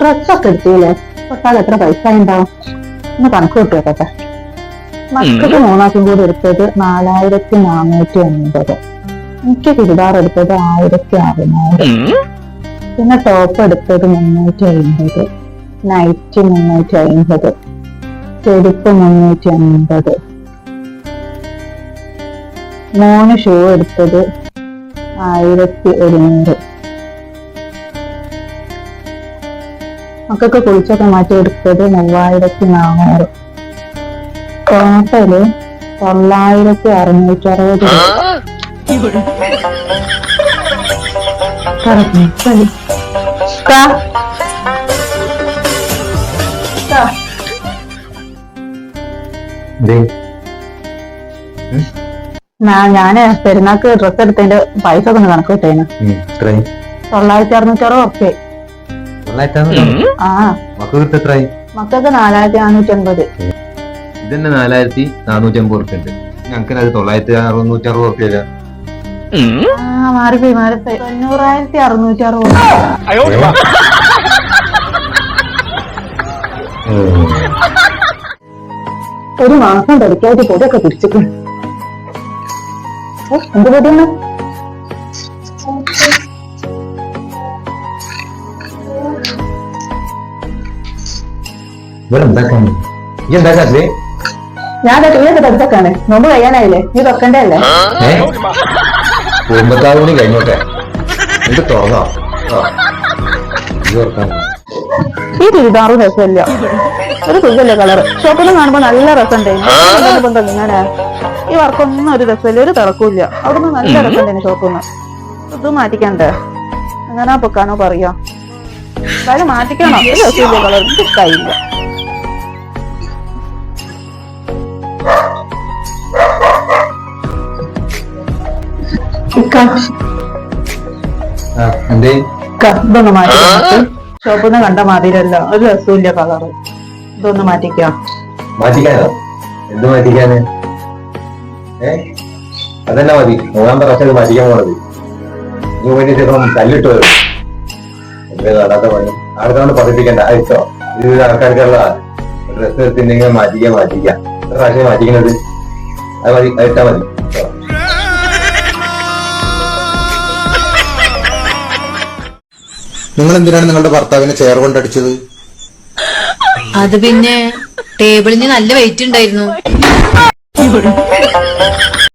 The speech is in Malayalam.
ഡ്രസ്സൊക്കെ എടുത്തില്ലേ? തൊട്ടാൽ എത്ര പൈസ ഉണ്ടാവും ഒന്ന് കണക്ക് കിട്ടിയോട്ടെ മക്കൾക്ക് മൂന്നാക്കും കൂടി എടുത്തത് നാലായിരത്തി നാനൂറ്റി അൻപത്. എനിക്ക് ചുരിദാർ എടുത്തത് ആയിരത്തി അറുന്നൂറ് പിന്നെ ടോപ്പ് എടുത്തത് മുന്നൂറ്റി അൻപത്. നൈറ്റ് മുന്നൂറ്റി അൻപത്. ചെരുപ്പ് മുന്നൂറ്റി അൻപത്. മൂന്ന് ഷൂ എടുത്തത് ആയിരത്തി ഒരുന്നൂറ്. മക്കൾക്ക് കുളിച്ചൊക്കെ മാറ്റി എടുത്തത് മൂവായിരത്തി നാനൂറ്. ടോട്ടൽ തൊള്ളായിരത്തി അറുന്നൂറ്റി അറുപത് ഞാൻ പെരുന്നാക്ക് ഡ്രസ് എടുത്തതിന്റെ പൈസ ഒക്കെ ഒന്ന് കണക്ക് കിട്ടേനു. തൊള്ളായിരത്തി അറുന്നൂറ്റി അറുപത് ആ മക്കൾക്ക് നാലായിരത്തി നാനൂറ്റി ഇതന്നെ നാലായിരത്തി നാനൂറ്റി അമ്പത് ഉറുപ്പ്യ ഉണ്ട്. ഞങ്ങൾക്ക് അത് തൊള്ളായിരത്തി അറുന്നൂറ്റി അറുപത് ഉറുപ്പ്യ ആ മാറിപ്പോയി മാറിപ്പോയി. തൊണ്ണൂറായിരത്തി അറുന്നൂറ്റി അറുപത് ഒരു മാസം പഠിക്കാതെ പൊടിയൊക്കെ തിരിച്ചിട്ടുണ്ട് എന്ത് പൊടിയാണ്? ഈ എന്താക്കാത്തേ ഞാൻ പഠിച്ചൊക്കെയാണ് നോമ്പ് കഴിയാനായില്ലേ? നീ തുറക്കണ്ടേ അല്ലേ ഏ? ഒമ്പത്താറ് മണി കഴിഞ്ഞോട്ടെ? ഇത് തുറന്നോ? ഈ ചുരിദാറ് രസമില്ല. ഒരു സുഖല്ലേ കളർ ഷോപ്പിൽ കാണുമ്പോ നല്ല രസമുണ്ടായിരുന്നു ഇങ്ങനെ ഈ വർക്കൊന്നും ഒരു രസമില്ല ഒരു തിളക്കൂല്ല അവിടുന്ന് നല്ല രസമുണ്ടായിരുന്നു ഷോപ്പിന്ന്. ഇത് മാറ്റിക്കണ്ടേ? എങ്ങനാ പൊക്കാനോ പറയാ? എന്തായാലും മാറ്റിക്കണോ. ഒരു രസമില്ല കളർ എനിക്ക് ഇതൊന്ന് മാറ്റി ഷോപ്പിൽ നിന്ന് കണ്ട മാതിരല്ലോ ഒരു രസമില്ല കളർ ഇതൊന്ന് മാറ്റിക്കാം. മാറ്റിക്കാനോ? എന്ത് മാറ്റിക്കാന്? ഏ? അതന്നെ മതി. മൂന്നാം പ്രാവശ്യം മാറ്റിക്കാൻ പോണത്. നീ വേണ്ടി ചിലപ്പം തല്ലിട്ട് വരും. എന്തേ നടാത്ത പണി? ആൾക്കാരോട് പഠിപ്പിക്കണ്ട. ആ ഇഷ്ടോ ഇത് ആൾക്കാർക്കുള്ള ഡ്രസ്സ് എടുത്തിട്ടുണ്ടെങ്കിൽ മാറ്റിക്കാൻ മാറ്റിക്കാം. എത്ര പ്രാവശ്യം മാറ്റിക്കുന്നത് അത് മതി അത് ഇട്ടാ മതി. നിങ്ങൾ എന്തിനാണ് നിങ്ങളുടെ ഭർത്താവിനെ ചെയർ കൊണ്ടടിച്ചത് അത് പിന്നെ ടേബിളിന് നല്ല വെയിറ്റ് ഉണ്ടായിരുന്നു.